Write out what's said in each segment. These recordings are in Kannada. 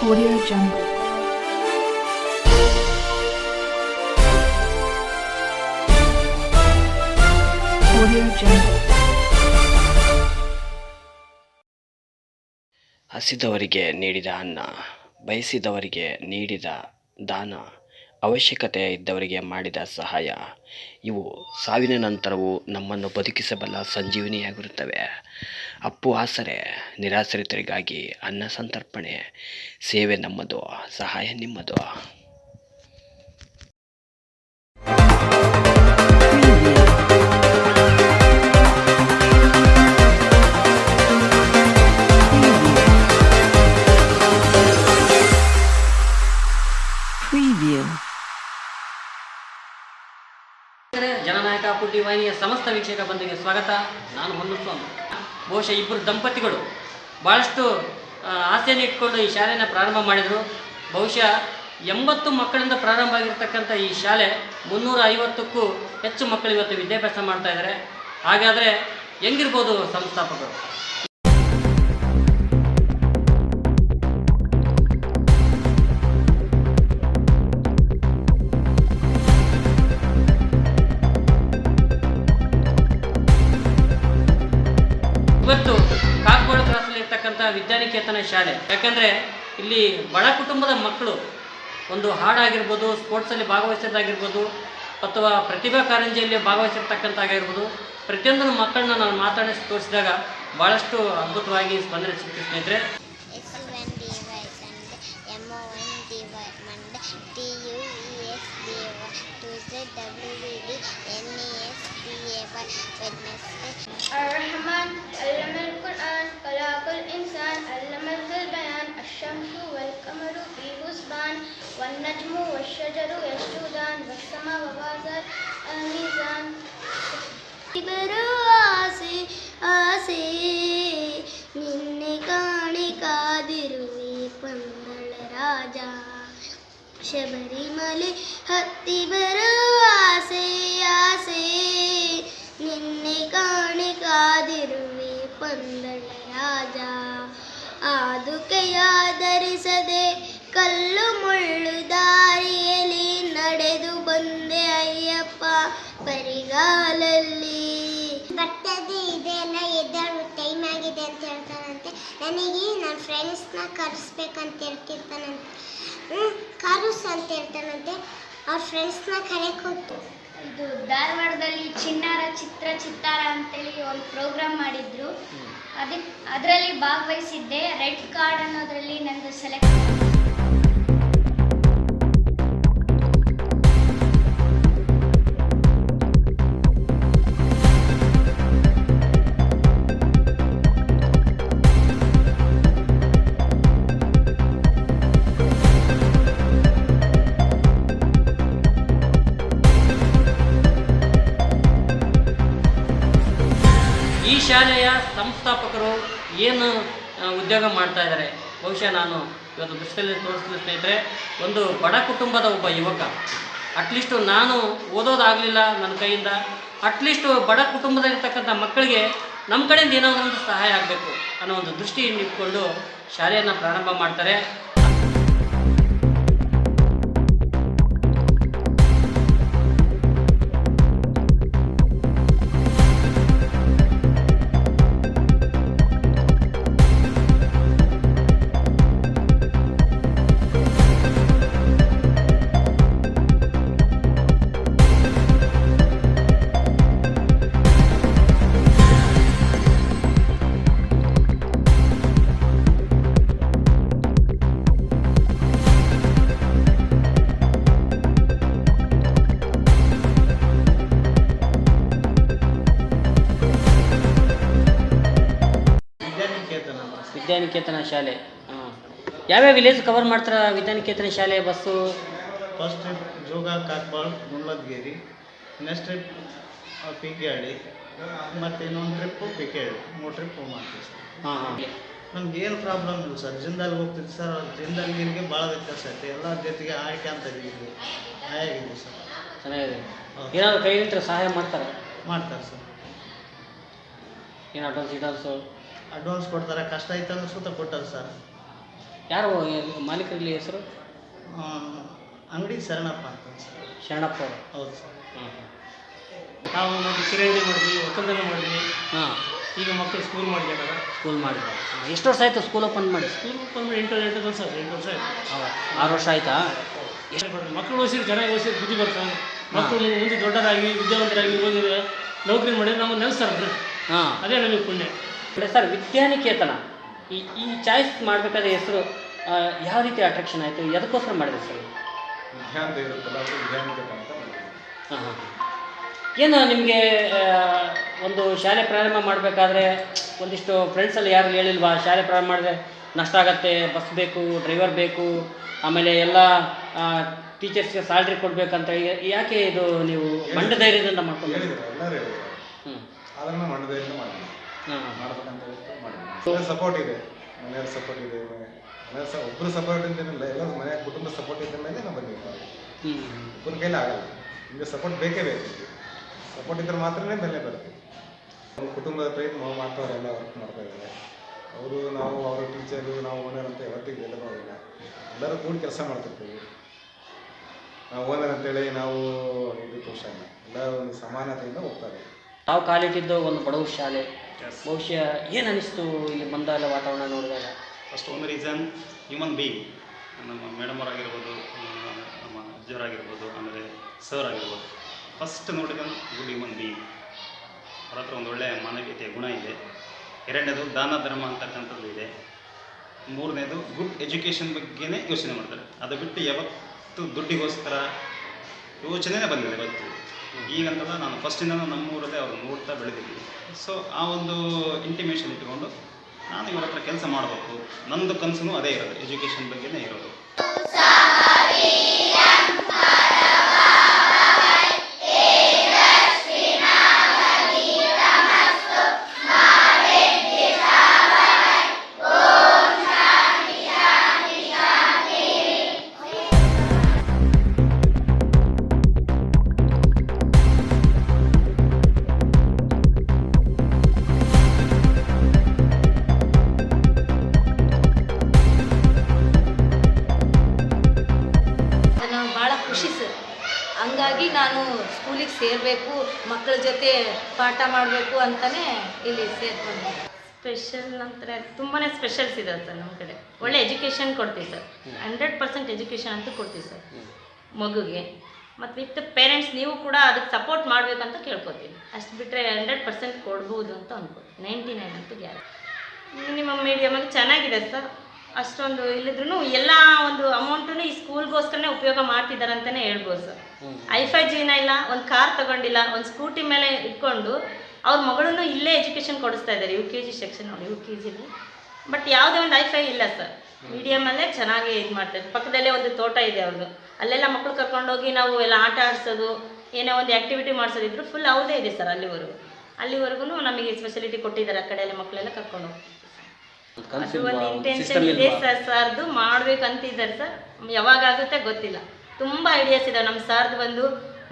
Audio Jungle. ಹಸಿದವರಿಗೆ ನೀಡಿದ ಅನ್ನ ಬಯಸಿದವರಿಗೆ ನೀಡಿದ ದಾನ ಅವಶ್ಯಕತೆ ಇದ್ದವರಿಗೆ ಮಾಡಿದ ಸಹಾಯ. ಇವು ಸಾವಿನ ನಂತರವೂ ನಮ್ಮನ್ನು ಬದುಕಿಸಬಲ್ಲ ಸಂಜೀವಿನಿಯಾಗಿರುತ್ತವೆ. ಅಪ್ಪು ಆಸರೆ, ನಿರಾಶ್ರಿತರಿಗಾಗಿ ಅನ್ನ ಸಂತರ್ಪಣೆ, ಸೇವೆ ನಮ್ಮದು, ಸಹಾಯ ನಿಮ್ಮದು. ವಾಹಿನಿಯ ಸಮಸ್ತ ವೀಕ್ಷಕ ಬಂಧುಗೆ ಸ್ವಾಗತ. ನಾನು ಹೊನ್ನಸ್ವಾಮಿ ಬಹುಶಃ ಇಬ್ಬರು ದಂಪತಿಗಳು ಭಾಳಷ್ಟು ಆಸೆಯನ್ನು ಇಟ್ಕೊಂಡು ಈ ಶಾಲೆಯನ್ನು ಪ್ರಾರಂಭ ಮಾಡಿದರು. ಬಹುಶಃ ಎಂಬತ್ತು ಮಕ್ಕಳಿಂದ ಪ್ರಾರಂಭ ಆಗಿರ್ತಕ್ಕಂಥ ಈ ಶಾಲೆ ಮುನ್ನೂರ ಐವತ್ತಕ್ಕೂ ಹೆಚ್ಚು ಮಕ್ಕಳು ಇವತ್ತು ವಿದ್ಯಾಭ್ಯಾಸ ಮಾಡ್ತಾ ಇದ್ದಾರೆ. ಹಾಗಾದರೆ ಹೆಂಗಿರ್ಬೋದು ಸಂಸ್ಥಾಪಕರು? ಇರ್ತಕ್ಕಂಥ ವಿದ್ಯಾನಿಕೇತನ ಶಾಲೆ ಯಾಕಂದರೆ ಇಲ್ಲಿ ಬಡ ಕುಟುಂಬದ ಮಕ್ಕಳು ಒಂದು ಹಾಡಾಗಿರ್ಬೋದು ಸ್ಪೋರ್ಟ್ಸಲ್ಲಿ ಭಾಗವಹಿಸೋದಾಗಿರ್ಬೋದು ಅಥವಾ ಪ್ರತಿಭಾ ಕಾರಂಜಿಯಲ್ಲಿ ಭಾಗವಹಿಸಿರ್ತಕ್ಕಂಥಾಗಿರ್ಬೋದು ಪ್ರತಿಯೊಂದನ್ನು ಮಕ್ಕಳನ್ನ ನಾನು ಮಾತಾಡಿಸಿ ತೋರಿಸಿದಾಗ ಭಾಳಷ್ಟು ಅದ್ಭುತವಾಗಿ ಸ್ಪಂದನೆ ಸಿಗ್ತದೆ ಸ್ನೇಹಿತರೆ ಎಸ್ ಅಲ್ಲಮಲ್ ಎನ್ ಡಿ والنجم والشجر يسجدان والسماء وبازر الميزان ಇಬ್ಬರು ಆಸೆ ಆಸೆ ನಿನ್ನೆ ಕಾಣೆ ಕಾದಿರುವೆ ಪಂದಳ ರಾಜ ಶಬರಿಮಲೆ ಹತ್ತಿ ಬರುವ ಆಸೆ ಆಸೆ ನಿನ್ನೆ ಕಾಣೆ ಕಾದಿರುವೆ ಪಂದಳ ರಾಜ ಆದುಕೆಯಾಧರಿಸದೆ ಕಲ್ಲು ಬರಿಗಾಲಲ್ಲಿ ಬರ್ತದೆ ಇದೆಲ್ಲ ಎದ್ದು ಟೈಮ್ ಆಗಿದೆ ಅಂತ ಹೇಳ್ತಾನಂತೆ. ನನಗೆ ನನ್ನ ಫ್ರೆಂಡ್ಸ್ನ ಕರೆಸ್ಬೇಕಂತ ಹೇಳ್ತಿರ್ತಾನಂತೆ. ಹ್ಞೂ ಕರೆಸ್ ಅಂತ ಹೇಳ್ತಾನಂತೆ. ಅವ್ರ ಫ್ರೆಂಡ್ಸ್ನ ಕರೆಯಕ್ಕೆ ಹೋಗ್ತು ಇದು ಧಾರವಾಡದಲ್ಲಿ ಚಿನ್ನಾರ ಚಿತ್ರ ಚಿತ್ತಾರ ಅಂತೇಳಿ ಒಂದು ಪ್ರೋಗ್ರಾಮ್ ಮಾಡಿದ್ರು. ಅದಕ್ಕೆ ಅದರಲ್ಲಿ ಭಾಗವಹಿಸಿದ್ದೆ. ರೆಡ್ ಕಾರ್ಡ್ ಅನ್ನೋದ್ರಲ್ಲಿ ನಂದು ಸೆಲೆಕ್ಟ್ ಶಾಲೆಯ ಸಂಸ್ಥಾಪಕರು ಏನು ಉದ್ಯೋಗ ಮಾಡ್ತಾ ಇದ್ದಾರೆ? ಬಹುಶಃ ನಾನು ಇವತ್ತು ದೃಶ್ಯದಲ್ಲಿ ತೋರಿಸಿದ ಸ್ನೇಹಿತರೆ, ಒಂದು ಬಡ ಕುಟುಂಬದ ಒಬ್ಬ ಯುವಕ. ಅಟ್ಲೀಸ್ಟು ನಾನು ಓದೋದಾಗಲಿಲ್ಲ ನನ್ನ ಕೈಯಿಂದ. ಅಟ್ಲೀಸ್ಟು ಬಡ ಕುಟುಂಬದಲ್ಲಿರ್ತಕ್ಕಂಥ ಮಕ್ಕಳಿಗೆ ನಮ್ಮ ಕಡೆಯಿಂದ ಏನೋ ಒಂದು ಸಹಾಯ ಆಗಬೇಕು ಅನ್ನೋ ಒಂದು ದೃಷ್ಟಿಯನ್ನು ಇಟ್ಕೊಂಡು ಶಾಲೆಯನ್ನು ಪ್ರಾರಂಭ ಮಾಡ್ತಾರೆ. ವಿದ್ಯಾನಿಕೇತನ ಶಾಲೆ. ಹಾಂ. ಯಾವ್ಯಾವ ವಿಲೇಜ್ ಕವರ್ ಮಾಡ್ತಾರ ವಿದ್ಯಾನಿಕೇತನ ಶಾಲೆ bus first trip Jog Kakbal Mulladgeri next trip PK Halli ಮತ್ತು ಇನ್ನೊಂದು ಟ್ರಿಪ್ಪು ಪಿಕೆಹಳ್ಳಿ ಮೂರು ಟ್ರಿಪ್ ಮಾಡ್ತೀವಿ ಸರ್ ಹಾಂ ಹಾಂ. ನಮ್ಗೆ ಏನು ಪ್ರಾಬ್ಲಮ್ ಇಲ್ಲ ಸರ್. ಜಿಂದಾಲ್ ಹೋಗ್ತಿತ್ತು ಸರ್. ಜಿಂದಾಲ್ಗಿರಿಗೆ ಭಾಳ ವ್ಯತ್ಯಾಸ ಐತೆ. ಎಲ್ಲ ಜೊತೆಗೆ ಆಯ್ಕೆ ಅಂತ ಇದ್ದೀವಿ ಆಗಿದೆ ಸರ್. ಚೆನ್ನಾಗಿದೆ. ಏನಾದರೂ ಕೈಲಿಂತ್ರ ಸಹಾಯ ಮಾಡ್ತಾರೆ? ಮಾಡ್ತಾರೆ ಸರ್. ಏನು ಅಡ್ವಾನ್ಸ್ ಇಡಲ್ಸು ಅಡ್ವಾನ್ಸ್ ಕೊಡ್ತಾರೆ. ಕಷ್ಟ ಐತೆ ಅಂದ್ರೆ ಸುತ್ತ ಕೊಟ್ಟರು ಸರ್. ಯಾರು ಮಾಲೀಕರಲ್ಲಿ ಹೆಸರು? ಅಂಗಡಿ ಶರಣಪ್ಪ ಅಂತ ಸರ್. ಶರಣಪ್ಪ ಅವರು. ಹೌದು ಸರ್. ಹಾಂ ನಾವು ಮತ್ತು ಕಿರಾಣಿ ಮಾಡಿದ್ವಿ ಒಕ್ಕಲ್ತನ ಮಾಡಿದ್ವಿ. ಹಾಂ. ಈಗ ಮಕ್ಕಳು ಸ್ಕೂಲ್ ಮಾಡ್ಬೇಕಾದ್ರೆ ಸ್ಕೂಲ್ ಮಾಡಿದ್ದಾರೆ. ಎಷ್ಟು ವರ್ಷ ಆಯಿತು ಸ್ಕೂಲ್ ಓಪನ್ ಮಾಡಿ? ಸ್ಕೂಲ್ ಬಂದು ಎಂಟು ಎಂಟು ವರ್ಷ ಆಯ್ತು ಎಂಟು ವರ್ಷ ಆಯ್ತು. ಆರು ವರ್ಷ ಆಯಿತಾ? ಮಕ್ಕಳು ಓದಿಸಿದ್ರೆ ಚೆನ್ನಾಗಿ ಓದಿಸಿದ್ರೆ ಬುದ್ಧಿ ಬರ್ತಾರೆ ಮಕ್ಕಳು ಮುಂದೆ ದೊಡ್ಡದಾಗಿ ವಿದ್ಯಾವಂತರಾಗಿ ಓದಿದ್ರೆ ನೌಕರಿ ಮಾಡಿದ್ರೆ ನಮ್ಮನ್ನು ನೆಲೆಸ್ತಾರೆ ಹಾಂ. ಅದೇ ನಮಗೆ ಪುಣ್ಯ. ಸರ್ ವಿದ್ಯಾನಿಕೇತನ. ಈ ಈ ಚಾಯ್ಸ್ ಮಾಡಬೇಕಾದ ಹೆಸರು ಯಾವ ರೀತಿ ಅಟ್ರಾಕ್ಷನ್ ಆಯಿತು? ಎದಕ್ಕೋಸ್ಕರ ಮಾಡಿದೆ ಸರ್? ವಿಜ್ಞಾನ ಅಂತ. ಹಾಂ ಹಾಂ. ಏನು ನಿಮಗೆ ಒಂದು ಶಾಲೆ ಪ್ರಾರಂಭ ಮಾಡಬೇಕಾದ್ರೆ ಒಂದಿಷ್ಟು ಫ್ರೆಂಡ್ಸಲ್ಲಿ ಯಾರು ಹೇಳಿಲ್ವಾ? ಶಾಲೆ ಪ್ರಾರಂಭ ಮಾಡಿದ್ರೆ ನಷ್ಟ ಆಗತ್ತೆ ಬಸ್ ಬೇಕು ಡ್ರೈವರ್ ಬೇಕು ಆಮೇಲೆ ಎಲ್ಲ ಟೀಚರ್ಸ್ಗೆ ಸ್ಯಾಲ್ರಿ ಕೊಡಬೇಕಂತ ಯಾಕೆ ಇದು ನೀವು ಮಂಡ ಧೈರ್ಯದಿಂದ ಮಾಡ್ಕೊಂಡು ಹ್ಞೂ ಅದನ್ನು ಮಂಡ ಧೈರ್ಯದಿಂದ ಹಾಂ ಮಾಡ್ಬೇಕಂತ ಮಾಡಿದ್ವಿ. ಸಪೋರ್ಟ್ ಇದೆ. ಮನೆಯವ್ರ ಸಪೋರ್ಟ್ ಇದೆ. ಮನೆಯವ್ರ ಸ ಒಬ್ಬರು ಸಪೋರ್ಟ್ ಅಂತೇನಿಲ್ಲ ಎಲ್ಲ ಮನೆಯ ಕುಟುಂಬ ಸಪೋರ್ಟ್ ಇದ್ದ ಮೇಲೆ ನಾವು ಬಂದಿದ್ದೀವಿ ಒಬ್ಬರ ಕೈಲಿ ಆಗಲ್ಲ. ನಿಮಗೆ ಸಪೋರ್ಟ್ ಬೇಕೇ ಬೇಕು. ಸಪೋರ್ಟ್ ಇದ್ರೆ ಮಾತ್ರನೇ ಬೆಲೆ ಬರುತ್ತೆ. ನಮ್ಮ ಕುಟುಂಬದ ಪ್ರಯತ್ನ ನಾವು ಮಾಡ್ತಾವ್ರೆ ಎಲ್ಲ ವರ್ಕ್ ಮಾಡ್ತಾ ಇದ್ದಾರೆ. ಅವರು ನಾವು ಅವರ ಟೀಚರು ನಾವು ಓನರ್ ಅಂತ ಯಾವತ್ತಿಗೆ ಎಲ್ಲ ನೋಡಿಲ್ಲ ಎಲ್ಲರೂ ಕೂಡಿ ಕೆಲಸ ಮಾಡ್ತಿರ್ತೀವಿ. ನಾವು ಓನರ್ ಅಂತೇಳಿ ನಾವು ಇದು ಖುಷಿ ಎಲ್ಲ ಒಂದು ಸಮಾನತೆಯಿಂದ ಹೋಗ್ತಾರೆ ನಾವು ಕಾಲಿಟ್ಟಿದ್ದು ಒಂದು ಬಡವ ಶಾಲೆ. ಬಹುಶಃ ಏನು ಅನಿಸ್ತು ಇಲ್ಲಿ ಬಂದಾಗ ವಾತಾವರಣ ನೋಡಿದಾಗ? ಫಸ್ಟ್ ಒಂದು ರೀಸನ್ ಹ್ಯೂಮನ್ ಬೀಯಿಂಗ್ ನಮ್ಮ ಮೇಡಮ್ ಅವರಾಗಿರ್ಬೋದು ನಮ್ಮ ಅಜ್ಜವರಾಗಿರ್ಬೋದು ಆಮೇಲೆ ಸರ್ ಆಗಿರ್ಬೋದು. ಫಸ್ಟ್ ನೋಡಿದ ಗುಡ್ ಹ್ಯೂಮನ್ ಬೀಯಿಂಗ್ ಅವ್ರ ಹತ್ರ ಒಂದು ಒಳ್ಳೆಯ ಮಾನವೀಯತೆಯ ಗುಣ ಇದೆ. ಎರಡನೇದು ದಾನ ಧರ್ಮ ಅಂತಕ್ಕಂಥದ್ದು ಇದೆ. ಮೂರನೇದು ಗುಡ್ ಎಜುಕೇಷನ್ ಬಗ್ಗೆನೇ ಯೋಚನೆ ಮಾಡ್ತಾರೆ. ಅದು ಬಿಟ್ಟು ಯಾವತ್ತು ದುಡ್ಡಿಗೋಸ್ಕರ ಯೋಚನೆನೇ ಬಂದಿದೆ ಇವತ್ತು ಈಗಂತಲ್ಲ ನಾನು ಫಸ್ಟಿಂದನೂ ನಮ್ಮೂರಲ್ಲೇ ಅವ್ರು ನೋಡ್ತಾ ಬೆಳೆದಿದ್ದೀನಿ ಸೊ ಆ ಒಂದು ಇಂಟಿಮೇಷನ್ ಇಟ್ಕೊಂಡು ನಾನು ಇವ್ರ ಹತ್ರ ಕೆಲಸ ಮಾಡಬೇಕು. ನಂದು ಕನಸು ಅದೇ ಇರೋದು ಎಜುಕೇಷನ್ ಬಗ್ಗೆನೇ ಇರೋದು. ಮಕ್ಕಳ ಜೊತೆ ಪಾಠ ಮಾಡಬೇಕು ಅಂತಲೇ ಇಲ್ಲಿ ಸೇರ್ಕೊಂಡೆ. ಸ್ಪೆಷಲ್ ನಂತರ ತುಂಬಾ ಸ್ಪೆಷಲ್ಸ್ ಇದೆ ಸರ್ ನಮ್ಮ ಕಡೆ. ಒಳ್ಳೆ ಎಜುಕೇಷನ್ ಕೊಡ್ತೀವಿ ಸರ್. ಹಂಡ್ರೆಡ್ ಪರ್ಸೆಂಟ್ ಎಜುಕೇಷನ್ ಅಂತೂ ಕೊಡ್ತೀವಿ ಸರ್. ಮಗುಗೆ. ಮತ್ತು ವಿತ್ ಪೇರೆಂಟ್ಸ್ ನೀವು ಕೂಡ ಅದಕ್ಕೆ ಸಪೋರ್ಟ್ ಮಾಡಬೇಕಂತ ಕೇಳ್ಕೊತೀನಿ ಅಷ್ಟು ಬಿಟ್ಟರೆ ಹಂಡ್ರೆಡ್ ಪರ್ಸೆಂಟ್ ಕೊಡ್ಬೋದು ಅಂತ ಅನ್ಕೋತೀನಿ ನೈಂಟಿ ನೈನ್ ಅಂತೂ ಗ್ಯಾರಂಟಿ. ಮಿನಿಮಮ್ ಮೀಡಿಯಮಲ್ಲಿ ಚೆನ್ನಾಗಿದೆ ಸರ್. ಅಷ್ಟೊಂದು ಇಲ್ಲದ್ರು ಎಲ್ಲ ಒಂದು ಅಮೌಂಟನ್ನು ಈ ಸ್ಕೂಲ್ಗೋಸ್ಕರನೇ ಉಪಯೋಗ ಮಾಡ್ತಿದ್ದಾರೆ ಅಂತಲೇ ಹೇಳ್ಬೋದು ಸರ್. ಐಫೈ ಜೀವನ ಇಲ್ಲ ಒಂದು ಕಾರ್ ತಗೊಂಡಿಲ್ಲ ಒಂದು ಸ್ಕೂಟಿ ಮೇಲೆ ಇಟ್ಕೊಂಡು ಅವ್ರ ಮಗಳನ್ನು ಇಲ್ಲೇ ಎಜುಕೇಷನ್ ಕೊಡಿಸ್ತಾ ಇದ್ದಾರೆ ಯು ಕೆ ಜಿ ಸೆಕ್ಷನ್ ನೋಡಿ ಯು ಕೆ ಜಿಲಿ ಬಟ್ ಯಾವುದೇ ಒಂದು ಐಫೈ ಇಲ್ಲ ಸರ್. ಮೀಡಿಯಮಲ್ಲೇ ಚೆನ್ನಾಗಿ ಇದು ಮಾಡ್ತಾರೆ. ಪಕ್ಕದಲ್ಲೇ ಒಂದು ತೋಟ ಇದೆ ಅವ್ರದ್ದು ಅಲ್ಲೆಲ್ಲ ಮಕ್ಕಳು ಕರ್ಕೊಂಡೋಗಿ ನಾವು ಎಲ್ಲ ಆಟ ಆಡಿಸೋದು ಏನೋ ಒಂದು ಆ್ಯಕ್ಟಿವಿಟಿ ಮಾಡಿಸೋದಿದ್ರು ಫುಲ್ ಅವ್ರದೇ ಇದೆ ಸರ್ ಅಲ್ಲಿವರೆಗೂ. ಅಲ್ಲಿವರೆಗೂ ನಮಗೆ ಫೆಸಿಲಿಟಿ ಕೊಟ್ಟಿದ್ದಾರೆ ಆ ಕಡೆ ಎಲ್ಲ ಮಕ್ಕಳೆಲ್ಲ ಕರ್ಕೊಂಡು ಅದು ಒಂದು ಇಂಟೆನ್ಷನ್ ಇದೆ ಸರ್ ಸರ್ದು ಮಾಡ್ಬೇಕಂತಿದ್ದಾರೆ ಸರ್. ಯಾವಾಗ ಆಗುತ್ತೆ ಗೊತ್ತಿಲ್ಲ. ತುಂಬಾ ಐಡಿಯಾಸ್ ಇದಾವೆ ನಮ್ಮ ಸರ್ದು ಬಂದು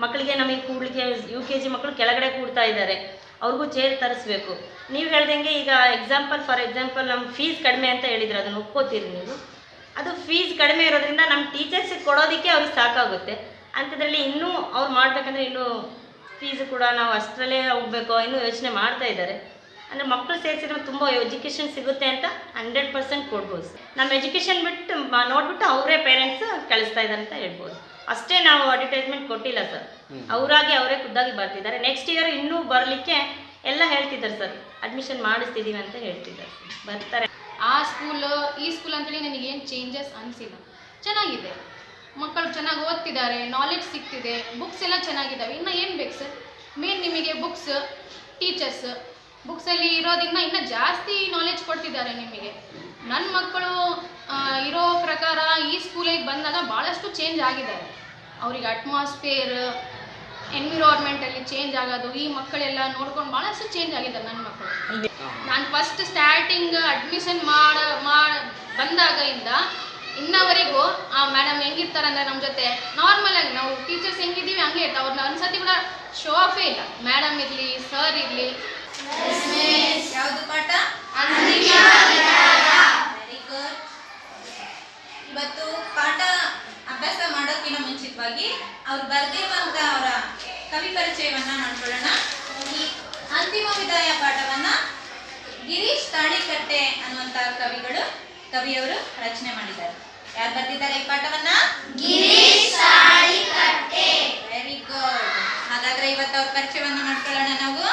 ಮಕ್ಕಳಿಗೆ ನಮಗೆ ಕೂಡ್ಲಿಕ್ಕೆ ಯು ಕೆ ಜಿ ಮಕ್ಕಳು ಕೆಳಗಡೆ ಕೂಡ್ತಾ ಇದ್ದಾರೆ. ಅವ್ರಿಗೂ ಚೇರ್ ತರಿಸ್ಬೇಕು. ನೀವು ಹೇಳ್ದಂಗೆ ಈಗ ಎಕ್ಸಾಂಪಲ್ ಫಾರ್ ಎಕ್ಸಾಂಪಲ್ ನಮ್ಮ ಫೀಸ್ ಕಡಿಮೆ ಅಂತ ಹೇಳಿದ್ರು ಅದನ್ನು ಒಪ್ಕೋತೀರಿ ನೀವು. ಅದು ಫೀಸ್ ಕಡಿಮೆ ಇರೋದ್ರಿಂದ ನಮ್ಮ ಟೀಚರ್ಸಿಗೆ ಕೊಡೋದಕ್ಕೆ ಅವ್ರಿಗೆ ಸಾಕಾಗುತ್ತೆ. ಅಂಥದ್ರಲ್ಲಿ ಇನ್ನೂ ಅವ್ರು ಮಾಡ್ಬೇಕಂದ್ರೆ ಇನ್ನೂ ಫೀಸ್ ಕೂಡ ನಾವು ಅಷ್ಟರಲ್ಲೇ ಹೋಗ್ಬೇಕು ಇನ್ನೂ ಯೋಚನೆ ಮಾಡ್ತಾ ಇದ್ದಾರೆ. ಅಂದರೆ ಮಕ್ಕಳು ಸೇರಿಸಿದ್ರೆ ತುಂಬ ಎಜುಕೇಷನ್ ಸಿಗುತ್ತೆ ಅಂತ ಹಂಡ್ರೆಡ್ ಪರ್ಸೆಂಟ್ ಕೊಡ್ಬೋದು. ನಮ್ಮ ಎಜುಕೇಷನ್ ಬಿಟ್ಟು ನೋಡ್ಬಿಟ್ಟು ಅವರೇ ಪೇರೆಂಟ್ಸ್ ಕಳಿಸ್ತಾ ಇದ್ದಾರೆ ಅಂತ ಹೇಳ್ಬೋದು. ಅಷ್ಟೇ ನಾವು ಅಡ್ವರ್ಟೈಸ್ಮೆಂಟ್ ಕೊಟ್ಟಿಲ್ಲ ಸರ್ ಅವರಾಗಿ ಅವರೇ ಖುದ್ದಾಗಿ ಬರ್ತಿದ್ದಾರೆ. ನೆಕ್ಸ್ಟ್ ಇಯರ್ ಇನ್ನೂ ಬರಲಿಕ್ಕೆ ಎಲ್ಲ ಹೇಳ್ತಿದ್ದಾರೆ ಸರ್ ಅಡ್ಮಿಷನ್ ಮಾಡಿಸ್ತಿದ್ದೀವಿ ಅಂತ ಹೇಳ್ತಿದ್ದಾರೆ. ಬರ್ತಾರೆ. ಆ ಸ್ಕೂಲ್ ಈ ಸ್ಕೂಲ್ ಅಂತೇಳಿ ನನಗೇನು ಚೇಂಜಸ್ ಅನಿಸಿಲ್ಲ. ಚೆನ್ನಾಗಿದೆ. ಮಕ್ಕಳು ಚೆನ್ನಾಗಿ ಓದ್ತಿದ್ದಾರೆ. ನಾಲೆಡ್ಜ್ ಸಿಗ್ತಿದೆ. ಬುಕ್ಸ್ ಎಲ್ಲ ಚೆನ್ನಾಗಿದ್ದಾವೆ. ಇನ್ನು ಏನು ಬೇಕು ಸರ್ ಮೇನ್ ನಿಮಗೆ ಬುಕ್ಸ್ ಟೀಚರ್ಸ್ ಬುಕ್ಸಲ್ಲಿ ಇರೋದನ್ನ ಇನ್ನೂ ಜಾಸ್ತಿ ನಾಲೆಜ್ ಕೊಡ್ತಿದ್ದಾರೆ ನಿಮಗೆ. ನನ್ನ ಮಕ್ಕಳು ಇರೋ ಪ್ರಕಾರ ಈ ಸ್ಕೂಲಿಗೆ ಬಂದಾಗ ಭಾಳಷ್ಟು ಚೇಂಜ್ ಆಗಿದ್ದಾರೆ ಅವ್ರಿಗೆ ಅಟ್ಮಾಸ್ಫಿಯರ್ ಎನ್ವಿರಾನ್ಮೆಂಟಲ್ಲಿ ಚೇಂಜ್ ಆಗೋದು, ಈ ಮಕ್ಕಳೆಲ್ಲ ನೋಡ್ಕೊಂಡು ಭಾಳಷ್ಟು ಚೇಂಜ್ ಆಗಿದ್ದಾರೆ ನನ್ನ ಮಕ್ಕಳು. ನಾನು ಫಸ್ಟ್ ಸ್ಟಾರ್ಟಿಂಗ್ ಅಡ್ಮಿಷನ್ ಮಾಡ ಮಾಡ ಬಂದಾಗ ಇಂದ ಇನ್ನವರೆಗೂ, ಆ ಮೇಡಮ್ ಹೆಂಗಿರ್ತಾರಂದ್ರೆ ನಮ್ಮ ಜೊತೆ ನಾರ್ಮಲ್ ಆಗಿ ನಾವು ಟೀಚರ್ಸ್ ಹೆಂಗಿದ್ದೀವಿ ಹಂಗೆ ಇರ್ತಾರೆ. ಅವ್ರನ್ನ ಒಂದ್ಸತಿ ಕೂಡ ಶೋ ಆಫೇ ಇಲ್ಲ. ಮೇಡಮ್ ಇರಲಿ ಸರ್ ಇರಲಿ ಯಾವುದು ಪಾಠ? ವೆರಿ ಗುಡ್ ಇವತ್ತು ಪಾಠ ಅಭ್ಯಾಸ ಮಾಡೋಕ್ಕಿಂತ ಮುಂಚಿತವಾಗಿ ಅವ್ರು ಬರ್ದಿರುವಂತ ಅವರ ಕವಿ ಪರಿಚಯವನ್ನ ಮಾಡ್ಕೊಳ್ಳೋಣ ಈ ಅಂತಿಮ ವಿದಾಯ ಪಾಠವನ್ನ ಗಿರೀಶ್ ತಾಳಿಕಟ್ಟೆ ಅನ್ನುವಂತ ಕವಿಗಳು ಕವಿಯವರು ರಚನೆ ಮಾಡಿದ್ದಾರೆ. ಯಾರು ಬರ್ದಿದ್ದಾರೆ ಈ ಪಾಠವನ್ನ? ಗಿರೀಶ್ ತಾಳಿಕಟ್ಟೆ. ವೆರಿ ಗುಡ್ ಹಾಗಾದ್ರೆ ಇವತ್ತು ಅವ್ರ ಪರಿಚಯವನ್ನ ಮಾಡ್ಕೊಳ್ಳೋಣ ನಾವು.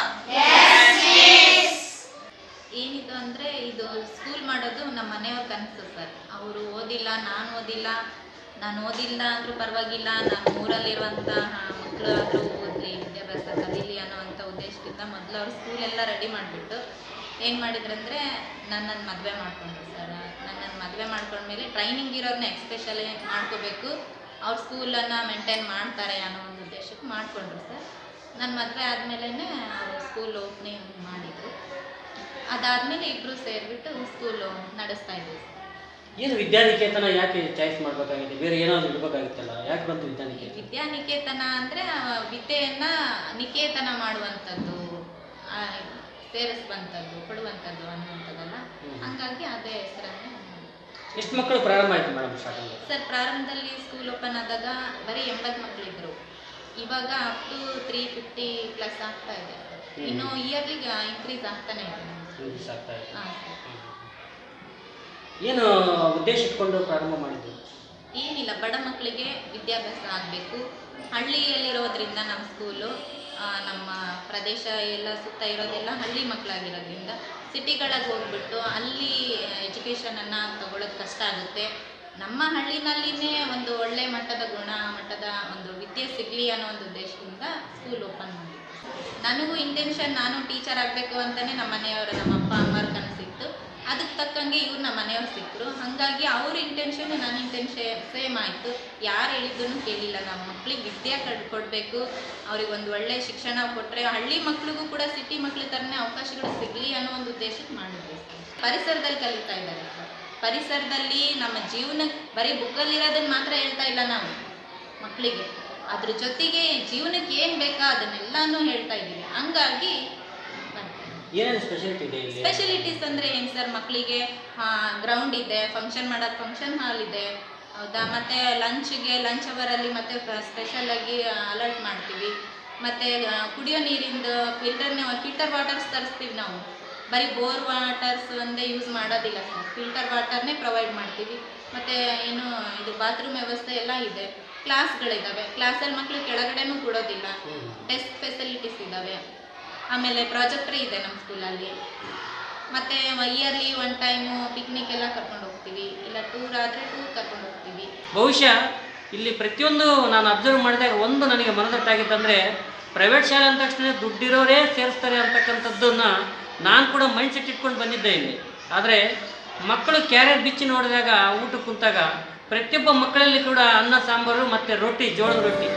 ಸ್ಕೂಲ್ ಮಾಡೋದು ನಮ್ಮ ಮನೆಯವ್ರ ಕನಸು ಸರ್. ಅವರು ಓದಿಲ್ಲ, ನಾನು ಓದಿಲ್ಲ ನಾನು ಓದಿಲ್ಲ ಅಂದರೂ ಪರವಾಗಿಲ್ಲ, ನಾನು ಊರಲ್ಲಿರುವಂಥ ಮಕ್ಕಳು ಆದರೂ ಓದಲಿ, ವಿದ್ಯಾಭ್ಯಾಸ ಕಲೀಲಿ ಅನ್ನೋವಂಥ ಉದ್ದೇಶದಿಂದ ಮೊದಲು ಅವ್ರು ಸ್ಕೂಲೆಲ್ಲ ರೆಡಿ ಮಾಡಿಬಿಟ್ಟು ಏನು ಮಾಡಿದ್ರಂದರೆ ನನ್ನನ್ನು ಮದುವೆ ಮಾಡಿಕೊಂಡ್ರು ಸರ್. ನನ್ನನ್ನು ಮದುವೆ ಮಾಡ್ಕೊಂಡ್ಮೇಲೆ ಟ್ರೈನಿಂಗ್ ಇರೋರನ್ನ ಎಕ್ಸ್ಪೆಷಲಿ ಮಾಡ್ಕೋಬೇಕು. ಅವ್ರ ಸ್ಕೂಲನ್ನು ಮೇಂಟೈನ್ ಮಾಡ್ತಾರೆ ಅನ್ನೋ ಒಂದು ಉದ್ದೇಶಕ್ಕೆ ಮಾಡಿಕೊಂಡ್ರು ಸರ್. ನನ್ನ ಮದುವೆ ಆದಮೇಲೆ ಅವರು ಸ್ಕೂಲ್ ಓಪನಿಂಗ್ ಮಾಡಿದರು. ಅದಾದಮೇಲೆ ಇಬ್ರು ಸೇರ್ಬಿಟ್ಟು ಸ್ಕೂಲು ನಡೆಸ್ತಾ ಇದ್ವಿ. ಏನು ವಿದ್ಯಾನಿಕೇತನ ಯಾಕೆ ಚಾಯ್ಸ್ ಮಾಡಬೇಕಾಗಿದೆ ಬೇರೆ ಏನಾದರೂ ಇಡಬೇಕಾಗಿತ್ತಲ್ಲ? ಯಾಕೆ ಬಂತು ವಿದ್ಯಾನಿಕೇತನ? ವಿದ್ಯಾನಿಕೇತನ ಅಂದ್ರೆ ವಿದ್ಯೆಯನ್ನು ನಿಕೇತನ ಮಾಡುವಂಥದ್ದು ಸೇರಿಸುವಂಥದ್ದು ಕೊಡುವಂಥದ್ದು ಅನ್ನುವಂಥದ್ದಲ್ಲ. ಹಾಗಾಗಿ ಅದೇ ಹೆಸರನ್ನೇ ಎಷ್ಟು ಮಕ್ಕಳು ಪ್ರಾರಂಭ ಆಯ್ತು ಮೇಡಮ್ ಸ್ಟಾರ್ಟಿಂಗ್ ಸರ್ ಪ್ರಾರಂಭದಲ್ಲಿ ಸ್ಕೂಲ್ ಓಪನ್ ಆದಾಗ ಬರೀ ಎಂಬತ್ತು ಮಕ್ಕಳಿದ್ರು ಇವಾಗ up to three fifty plus ಆಗ್ತಾ ಇದೆ. ಇನ್ನು ಇಯರ್ಲಿ ಇನ್ಕ್ರೀಸ್ ಆಗ್ತಾನೆ ಇದೆ. ಇಂಗ್ಲೀಷ್ ಆಗ್ತಾ ಇದೆ. ಹಾಂ ಸರ್. ಏನು ಉದ್ದೇಶ ಇಟ್ಕೊಂಡು ಪ್ರಾರಂಭ ಮಾಡಿದ್ದು? ಏನಿಲ್ಲ ಬಡ ಮಕ್ಕಳಿಗೆ ವಿದ್ಯಾಭ್ಯಾಸ ಆಗಬೇಕು. ಹಳ್ಳಿಯಲ್ಲಿರೋದ್ರಿಂದ ನಮ್ಮ ಸ್ಕೂಲು ಆ, ನಮ್ಮ ಪ್ರದೇಶ ಎಲ್ಲ ಸುತ್ತ ಇರೋದೆಲ್ಲ ಹಳ್ಳಿ ಮಕ್ಕಳಾಗಿರೋದ್ರಿಂದ ಸಿಟಿಗಳಿಗೆ ಹೋಗ್ಬಿಟ್ಟು ಅಲ್ಲಿ ಎಜುಕೇಷನನ್ನು ತಗೊಳ್ಳೋದು ಕಷ್ಟ ಆಗುತ್ತೆ. ನಮ್ಮ ಹಳ್ಳಿನಲ್ಲಿನೇ ಒಂದು ಒಳ್ಳೆ ಮಟ್ಟದ ಗುಣಮಟ್ಟದ ಒಂದು ವಿದ್ಯೆ ಸಿಗಲಿ ಅನ್ನೋ ಒಂದು ಉದ್ದೇಶದಿಂದ ಸ್ಕೂಲ್ ಓಪನ್ ಮಾಡಿದ್ವಿ ನನಗೂ ಇಂಟೆನ್ಷನ್ ನಾನು ಟೀಚರ್ ಆಗಬೇಕು ಅಂತಲೇ ನಮ್ಮ ಮನೆಯವರು, ನಮ್ಮ ಅಪ್ಪ ಅಮ್ಮರ ಕನಸಿತ್ತು. ಅದಕ್ಕೆ ತಕ್ಕಂಗೆ ಇವ್ರು ನಮ್ಮ ಮನೆಯವ್ರು ಸಿಕ್ಕರು ಹಾಗಾಗಿ ಅವ್ರ ಇಂಟೆನ್ಷನ್ ನನ್ನ ಇಂಟೆನ್ಷನ್ ಸೇಮ್ ಆಯಿತು. ಯಾರು ಹೇಳಿದ್ದನ್ನು ಕೇಳಿಲ್ಲ. ನಮ್ಮ ಮಕ್ಳಿಗೆ ವಿದ್ಯೆ ಕಡ್, ಕೊಡಬೇಕು. ಅವ್ರಿಗೆ ಒಂದು ಒಳ್ಳೆ ಶಿಕ್ಷಣ ಕೊಟ್ಟರೆ ಹಳ್ಳಿ ಮಕ್ಳಿಗೂ ಕೂಡ ಸಿಟಿ ಮಕ್ಳ ಥರನೇ ಅವಕಾಶಗಳು ಸಿಗಲಿ ಅನ್ನೋ ಒಂದು ಉದ್ದೇಶಕ್ಕೆ ಮಾಡಿದ್ವಿ. ಪರಿಸರದಲ್ಲಿ ಕಲಿತಾ ಇದ್ದಾರೆ ಸರ್ ಪರಿಸರದಲ್ಲಿ ನಮ್ಮ ಜೀವನ, ಬರೀ ಬುಕ್ಕಲ್ಲಿರೋದನ್ನು ಮಾತ್ರ ಹೇಳ್ತಾ ಇಲ್ಲ ನಾವು ಮಕ್ಕಳಿಗೆ ಅದ್ರ ಜೊತೆಗೆ ಜೀವನಕ್ಕೆ ಏನು ಬೇಕಾ ಅದನ್ನೆಲ್ಲಾನು ಹೇಳ್ತಾ ಇದ್ದೀವಿ ಹಂಗಾಗಿ ಏನೇನು ಸ್ಪೆಷಾಲಿಟಿ ಇದೆ ಇಲ್ಲಿ? ಸ್ಪೆಷಲಿಟೀಸ್ ಅಂದರೆ ಏನು ಸರ್ ಮಕ್ಕಳಿಗೆ ಗ್ರೌಂಡ್ ಇದೆ ಫಂಕ್ಷನ್ ಮಾಡೋಕ್ಕೆ ಫಂಕ್ಷನ್ ಹಾಲ್ ಇದೆ. ಹೌದಾ? ಮತ್ತು ಲಂಚ್ಗೆ ಲಂಚ್ ಅವರಲ್ಲಿ ಮತ್ತೆ ಸ್ಪೆಷಲಾಗಿ ಅಲರ್ಟ್ ಮಾಡ್ತೀವಿ. ಮತ್ತು ಕುಡಿಯೋ ನೀರಿಂದು ಫಿಲ್ಟರ್ನ ಫಿಲ್ಟರ್ ವಾಟರ್ಸ್ ತರಿಸ್ತೀವಿ ನಾವು. ಬರೀ ಬೋರ್ ವಾಟರ್ಸ್ ಒಂದೇ ಯೂಸ್ ಮಾಡೋದಿಲ್ಲ ಸರ್. ಫಿಲ್ಟರ್ ವಾಟರ್ನೇ ಪ್ರೊವೈಡ್ ಮಾಡ್ತೀವಿ. ಮತ್ತು ಏನು ಇದು ಬಾತ್ರೂಮ್ ವ್ಯವಸ್ಥೆ ಎಲ್ಲ ಇದೆ. ಕ್ಲಾಸ್ಗಳಿದ್ದಾವೆ ಕ್ಲಾಸಲ್ಲಿ ಮಕ್ಕಳು ಕೆಳಗಡೆನೂ ಕೊಡೋದಿಲ್ಲ. ಡೆಸ್ಕ್ ಫೆಸಿಲಿಟೀಸ್ ಇದ್ದಾವೆ. ಆಮೇಲೆ ಪ್ರಾಜೆಕ್ಟ್ರಿ ಇದೆ ನಮ್ಮ ಸ್ಕೂಲಲ್ಲಿ ಮತ್ತು ಇಯರ್ಲಿ ಒನ್ ಟೈಮು ಪಿಕ್ನಿಕ್ ಎಲ್ಲ ಕರ್ಕೊಂಡು ಹೋಗ್ತೀವಿ. ಇಲ್ಲ ಟೂರ್ ಆದರೆ ಟೂರ್ ಕರ್ಕೊಂಡು ಹೋಗ್ತೀವಿ. ಬಹುಶಃ ಇಲ್ಲಿ ಪ್ರತಿಯೊಂದು ನಾನು ಅಬ್ಸರ್ವ್ ಮಾಡಿದಾಗ ಒಂದು ನನಗೆ ಮನದಟ್ಟಾಗಿತ್ತಂದರೆ ಪ್ರೈವೇಟ್ ಶಾಲೆ ಅಂದ ತಕ್ಷಣ ದುಡ್ಡಿರೋರೇ ಸೇರಿಸ್ತಾರೆ ಅಂತಕ್ಕಂಥದ್ದನ್ನು ನಾನು ಕೂಡ ಮೈಂಡ್ ಸೆಟ್ ಇಟ್ಕೊಂಡು ಬಂದಿದ್ದೆ ಇಲ್ಲಿ. ಆದರೆ ಮಕ್ಕಳು ಕ್ಯಾರಿಯರ್ ಬಿಚ್ಚಿ ನೋಡಿದಾಗ ಊಟಕ್ಕೆ ಕುಂತಾಗ ಪ್ರತಿಯೊಬ್ಬ ಮಕ್ಕಳಲ್ಲಿ ಕೂಡ ಅನ್ನ ಸಾಂಬಾರು ಮತ್ತು ರೊಟ್ಟಿ ಜೋಳದ ರೊಟ್ಟಿ.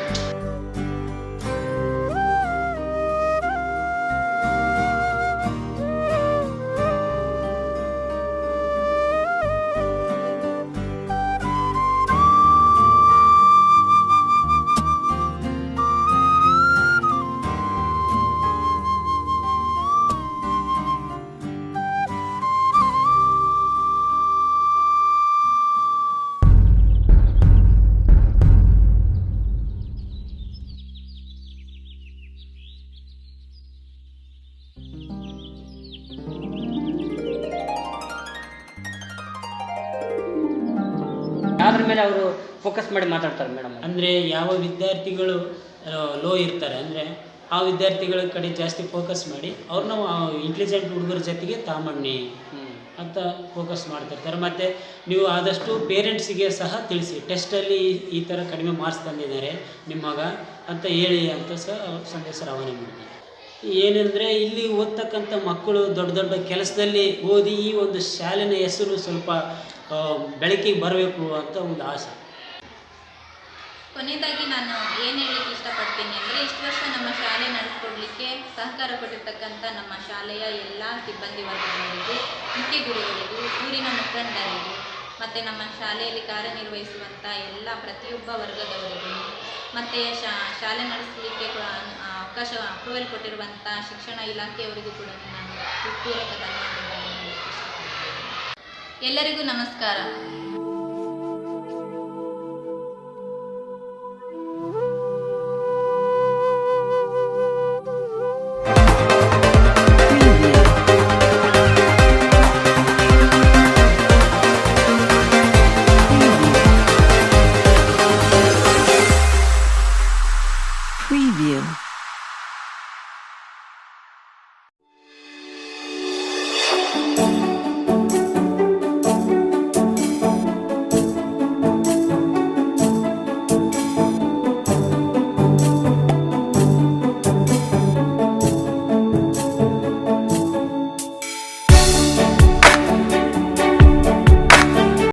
ಮೇಲೆ ಅವರು ಫೋಕಸ್ ಮಾಡಿ ಮಾತಾಡ್ತಾರೆ ಮೇಡಮ್ ಅಂದರೆ ಯಾವ ವಿದ್ಯಾರ್ಥಿಗಳು ಲೋ ಇರ್ತಾರೆ ಅಂದರೆ ಆ ವಿದ್ಯಾರ್ಥಿಗಳ ಕಡೆ ಜಾಸ್ತಿ ಫೋಕಸ್ ಮಾಡಿ ಅವ್ರನ್ನ ಇಂಟೆಲಿಜೆಂಟ್ ಹುಡುಗರ ಜೊತೆಗೆ ತಾಮಣ್ಣಿ ಅಂತ ಫೋಕಸ್ ಮಾಡ್ತಿರ್ತಾರೆ. ಮತ್ತು ನೀವು ಆದಷ್ಟು ಪೇರೆಂಟ್ಸಿಗೆ ಸಹ ತಿಳಿಸಿ. ಟೆಸ್ಟಲ್ಲಿ ಈ ಥರ ಕಡಿಮೆ ಮಾರ್ಕ್ಸ್ ತಂದಿದ್ದಾರೆ ನಿಮ್ಮ ಮಗ ಅಂತ ಹೇಳಿ ಅಂತ ಸಹ ಸಂದೇಶ ರವಾನೆ ಮಾಡ್ತಾರೆ. ಏನಂದರೆ ಇಲ್ಲಿ ಓದ್ತಕ್ಕಂಥ ಮಕ್ಕಳು ದೊಡ್ಡ ದೊಡ್ಡ ಕೆಲಸದಲ್ಲಿ ಓದಿ ಈ ಒಂದು ಶಾಲೆಯ ಹೆಸರು ಸ್ವಲ್ಪ ಬೆಳಕಿಗೆ ಬರಬೇಕು ಅಂತ ಒಂದು ಆಸೆ. ಕೊನೆಯದಾಗಿ ನಾನು ಏನು ಹೇಳಲಿಕ್ಕೆ ಇಷ್ಟಪಡ್ತೀನಿ ಅಂದರೆ ಇಷ್ಟು ವರ್ಷ ನಮ್ಮ ಶಾಲೆ ನಡೆಸ್ಕೊಡ್ಲಿಕ್ಕೆ ಸಹಕಾರ ಕೊಟ್ಟಿರ್ತಕ್ಕಂಥ ನಮ್ಮ ಶಾಲೆಯ ಎಲ್ಲ ಸಿಬ್ಬಂದಿ ವರ್ಗದವರಿಗೂ, ಮುಖ್ಯ ಗುರುಗಳಿಗೂ, ಊರಿನ ಮುಖಂಡರಿಗೂ, ಮತ್ತು ನಮ್ಮ ಶಾಲೆಯಲ್ಲಿ ಕಾರ್ಯನಿರ್ವಹಿಸುವಂಥ ಎಲ್ಲ ಪ್ರತಿಯೊಬ್ಬ ವರ್ಗದವರಿಗೂ, ಮತ್ತು ಶಾಲೆ ನಡೆಸಲಿಕ್ಕೆ ಅವಕಾಶ, ಅಪ್ರೂವಲ್ ಕೊಟ್ಟಿರುವಂಥ ಶಿಕ್ಷಣ ಇಲಾಖೆಯವರಿಗೂ ಕೂಡ ನಾನು ಹೇಳಲಿಕ್ಕೆ ಇಷ್ಟಪಡ್ತೀನಿ ಎಲ್ಲರಿಗೂ ನಮಸ್ಕಾರ.